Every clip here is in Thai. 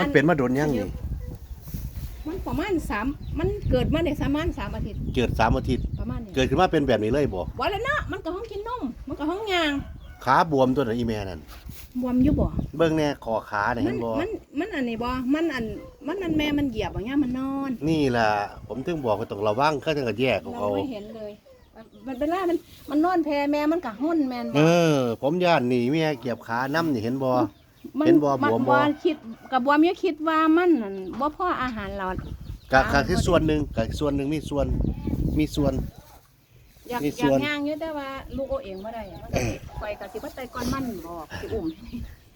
มันเป็นมาโดนยังนี่มันประมาณสามมันเกิดมาได้ประมาณสามอาทิตย์เกิดสามอาทิตย์ ประมาณนี้เกิดขึ้นมาเป็นแบบนี้เลยบ่วันละเนาะมันก็ห้องกินนมมันก็ห้องยางขาบวมตัวนั้นอีแม่นั่นบวมอยู่บ่เบิ่งแน่คอขาเนี่ยมัเห็นบ่มันมันอันนี้บ่มันอันมันอันแม่มันเหยียบอย่างเงี้ยมันนอน นี่ล่ะผมถึงบอกว่าต้องระวังเขาถึงจะแยกของเราเขาไม่เห็นเลยมันเป็นไรมันมันนอนแพแม่มันก็ห้นแม่นเอบ่อผมย่านนี่แม่เกียบขาน้ำนี่เห็นบ่ มัเห็นบ่มับวมบ่คิดกับบวมอยู่คิดว่ามันนั่นบ่พออาหารเรา กะกะคือส่วนหนึ่งกะส่วนหนึ่งมีส่วนมีส่วน อยากมีอส่ยากวน ย่างอยู่แต่ว่าลูกเอาเองบ่ได้อะมันก็สิไปก็สิบ่ไตก่อนมันบอกสิอุ้ม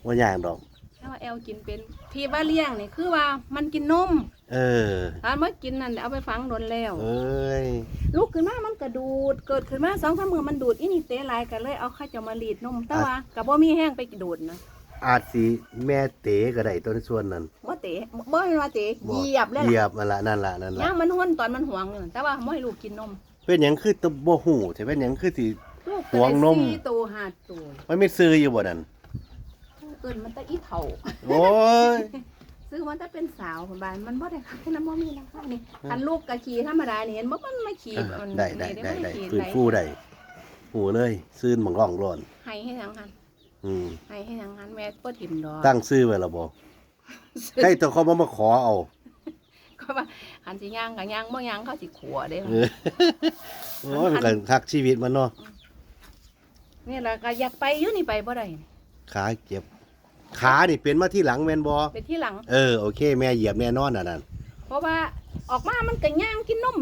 ว่าอย่างดอกถ้าว่าแอลกินเป็นที่ว่าเลี้ยงนี่คือว่ามันกินนมเออ ถ้ามากินนั่นเอาไปฝังโดนแล้ว เอ้ย ลูกขึ้นมามันกระดูด เกิดขึ้นมาสองสามมือมันดูดอีนี่เตะหลายกันเลยเอาข้าเจะมารีดนม แต่ว่ากับบ่มีแห้งไปดูดนะ อาจสิแม่เต๋ก็ได้ตัวในส่วนนั้นบ่เตะบ่ให้ว่าเตะบ่เหยียบเลยเหยียล่ะบนั่นละนั่นละนั่นละย่างมันห้นตอนมันห่วงอยู่แต่ว่าบ่ให้ลูกกินนม เป็นหยังคือตะบ่หูแต่เป็นหยังคือสิ ลูกห่วงนม สี่ตัวห้าตัวมันไม่ซื้ออยู่บ่นั่นเอิ้นมันแตะอีเฒ่า โอ้ย ซื้อมันแต่เป็นสาวคนบ้านมันบ่ได้ขายน้ำบ่มีราคานี่คันลูกกะขี่ธรรมดานี่เห็นบ่มันไม่ขี่อะมันได้ได้นี่ได้ได้ขี่ฟื้นฟูได้หูเลย ซื้อหมองร่องร้อนให้ให้ทางหัน อืมให้ให้ทางหันแม่บ่ถิ่มดอกตั้งซื้อไว้และบ่ใกล้ตัวเขามามาขอเอาก็ว่าหันสิย่างกับย่างบ่ย่างเขาสิขัวเด้เออโอ้ยมันก็คักชีวิตมันเนาะนี่แหละก็อยากไปอยู่นี่ไปบ่ได้ขาเจ็บ ขานี่เป็นมาที่หลังแม่นบ่ไปที่หลัง เออโอเค แม่เหยียบแน่นอนอะนั่นเพราะว่าออกมามันก็ย่างกินนม